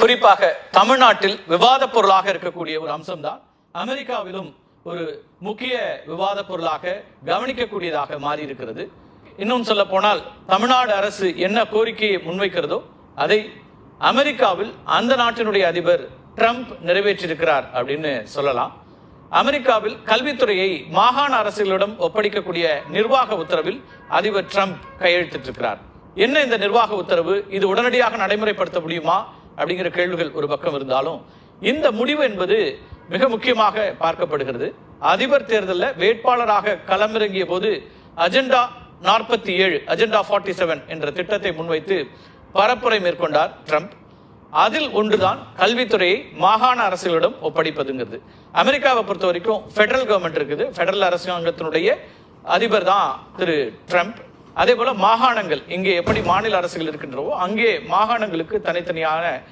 குறிப்பாக தமிழ்நாட்டில் விவாத பொருளாக இருக்கக்கூடிய ஒரு அம்சம்தான் அமெரிக்காவிலும் ஒரு முக்கிய விவாத பொருளாக கவனிக்கக்கூடியதாக மாறி இருக்கிறது இன்னும் சொல்ல போனால் தமிழ்நாடு அரசு என்ன கோரிக்கையை முன்வைக்கிறதோ அதை அமெரிக்காவில் அந்த நாட்டினுடைய அதிபர் ட்ரம்ப் நிறைவேற்றியிருக்கிறார் அப்படின்னு சொல்லலாம். அமெரிக்காவில் கல்வித்துறையை மாகாண அரசுகளிடம் ஒப்படைக்கக்கூடிய நிர்வாக உத்தரவில் அதிபர் ட்ரம்ப் கையெழுத்திட்டிருக்கிறார். என்ன இந்த நிர்வாக உத்தரவு? இது உடனடியாக நடைமுறைப்படுத்த முடியுமா? அப்படிங்கிற கேள்விகள் ஒரு பக்கம் இருந்தாலும் இந்த முடிவு என்பது மிக முக்கியமாக பார்க்கப்படுகிறது. அதிபர் தேர்தலில் வேட்பாளராக களமிறங்கிய போது அஜெண்டா நாற்பத்தி ஏழு அஜெண்டா ஃபார்ட்டி செவன் என்ற திட்டத்தை முன்வைத்து பரப்புரை மேற்கொண்டார் ட்ரம்ப். அதில் ஒன்றுதான் கல்வித்துறையை மாகாண அரசுகளிடம் ஒப்படைப்பதுங்கிறது. அமெரிக்காவை பொறுத்த வரைக்கும் ஃபெடரல் கவர்மெண்ட் இருக்குது. ஃபெடரல் அரசாங்கத்தினுடைய அதிபர் தான் திரு ட்ரம்ப். அதே போல மாகாணங்கள் இங்கே எப்படி மாநில அரசுகள் இருக்கின்றவோ அங்கே மாகாணங்களுக்கு தனித்தனியான